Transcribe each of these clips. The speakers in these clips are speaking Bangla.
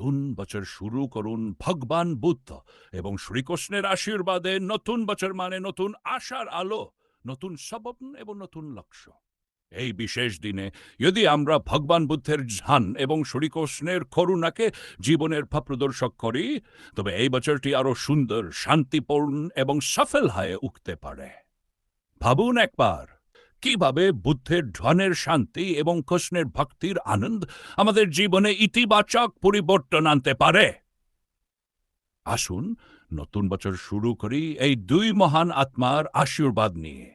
নতুন বছর শুরু করুন ভগবান বুদ্ধ এবং শ্রীকৃষ্ণের আশীর্বাদে নতুন বছর মানে নতুন আশার আলো, নতুন স্বপ্ন এবং নতুন লক্ষ্য। এই বিশেষ দিনে যদি আমরা ভগবান বুদ্ধের ঝান এবং শ্রীকৃষ্ণের করুণাকে জীবনের পথ প্রদর্শক করি, তবে এই বছরটি আরও সুন্দর, শান্তিপূর্ণ এবং সফল হয়ে উঠতে পারে। ভাবুন একবার। কীভাবে বুদ্ধের ধ্বনের শান্তি এবং কৃষ্ণের ভক্তির আনন্দ আমাদের জীবনে ইতিবাচক পরিবর্তন আনতে পারে? আসুন নতুন বছর শুরু করি এই দুই মহান আত্মার আশীর্বাদ নিয়ে।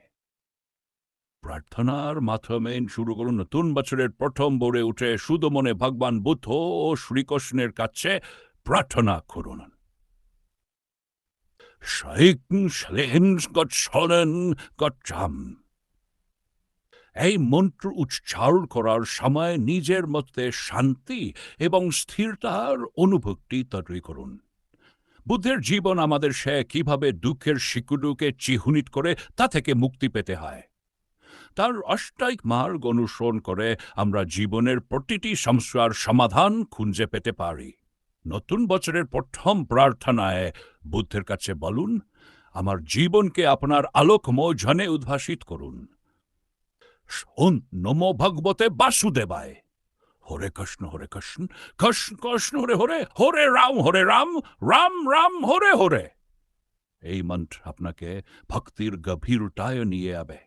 প্রার্থনার মাধ্যমে শুরু করুন নতুন বছরের প্রথম বোরে উঠে শুধু মনে ভগবান বুদ্ধ ও শ্রীকৃষ্ণের কাছে প্রার্থনা করুন। Schweigen, Schlehens, Gott schonen, Gott jam. এই মন্ত্র উচ্চারণ করার সময় নিজের মধ্যে শান্তি এবং স্থিরতার অনুভূতি তৈরি করুন। বুদ্ধের জীবন আমাদের সে কীভাবে দুঃখের শিকুডুকে চিহুনিট করে তা থেকে মুক্তি পেতে হয়। তার অষ্টাইক মার্গ অনুসরণ করে আমরা জীবনের প্রতিটি সমস্যার সমাধান খুঁজে পেতে পারি। নতুন বছরের প্রথম প্রার্থনায় বুদ্ধের কাছে বলুন, আমার জীবনকে আপনার আলোকময় ঝনে উদ্ভাসিত করুন। শোন, নম ভগবতে বাসুদেবায়। হরে কৃষ্ণ হরে কৃষ্ণ কৃষ্ণ কৃষ্ণ, হরে হরে হরে রাম হরে রাম রাম রাম, হরে হরে। এই মন্ত্র আপনাকে ভক্তির গভীরতায় নিয়ে যাবে।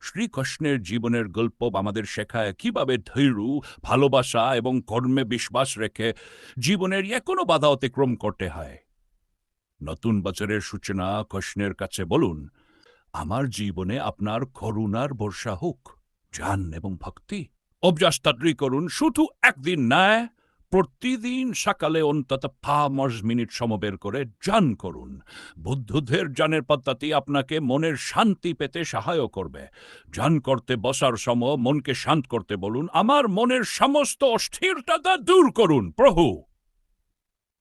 শ্রীকৃষ্ণের জীবনের গল্প আমাদের শেখায় কীভাবে ধৈর্য, ভালোবাসা এবং কর্মে বিশ্বাস রেখে জীবনের যে কোনো বাধা অতিক্রম করতে হয়। নতুন বছরের সূচনা কৃষ্ণের কাছে বলুন আমার জীবনে আপনার করুণার বর্ষা হোক, জ্ঞান এবং ভক্তি। অভ্যাসতাদ্রি করুন, শুধু একদিন নয় প্রতিদিন সকালে অন্তত পাঁচ মিনিট সমবের করে জান করুন। বুদ্ধদের জানের পদ্ধতি আপনাকে মনের শান্তি পেতে সহায় করবে। জান করতে বসার সময় মনকে শান্ত করতে বলুন, আমার মনের সমস্ত অস্থিরতা দূর করুন, প্রভু।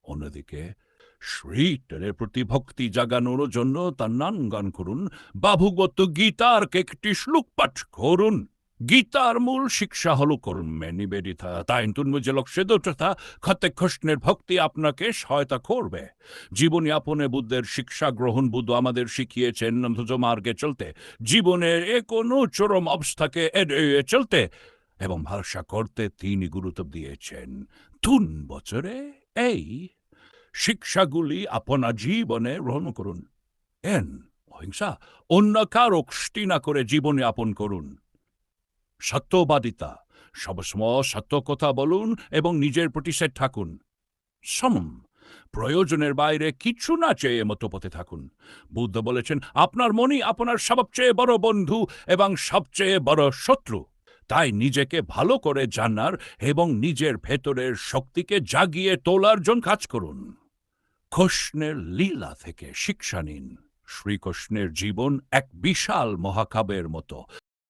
অন্যদিকে শ্রীটের প্রতি ভক্তি জাগানোর জন্য তার নাম গান করুন, বাভুগত গীতার একটি শ্লোক পাঠ করুন। গীতার মূল শিক্ষা হল কর্মে নিবেদিতা। তাই তুমি যে লক্ষ্যে দুটা খতে কৃষ্ণের ভক্তি আপনাকে সহায়তা করবে। জীবন যাপনে বুদ্ধের শিক্ষা গ্রহণ বুদ্ধ আমাদের শিখিয়েছেন, অন্তত মার্গে চলতে। জীবনের এ কোনো চরম অবস্থাকে এড়িয়ে চলতে এবং ভরসা করতে তিনি গুরুত্ব দিয়েছেন। তুন বছরে এই শিক্ষাগুলি আপনার জীবনে গ্রহণ করুন। এন, অহিংসা অন্য কারও কষ্টি না করে জীবন যাপন করুন। সত্যবাদিতা, সবসময় সত্য কথা বলুন এবং নিজের প্রতি থাকুন। সম প্রয়োজনের বাইরে কিছু না চেয়ে মতো পথে থাকুন। বুদ্ধ বলেছেন, আপনার মনই আপনার সবচেয়ে বড় বন্ধু এবং সবচেয়ে বড় শত্রু। তাই নিজেকে ভালো করে জানার এবং নিজের ভেতরের শক্তিকে জাগিয়ে তোলার জন্য কাজ করুন। কৃষ্ণের লীলা থেকে শিক্ষা নিন। শ্রীকৃষ্ণের জীবন এক বিশাল মহাকাব্যের মতো।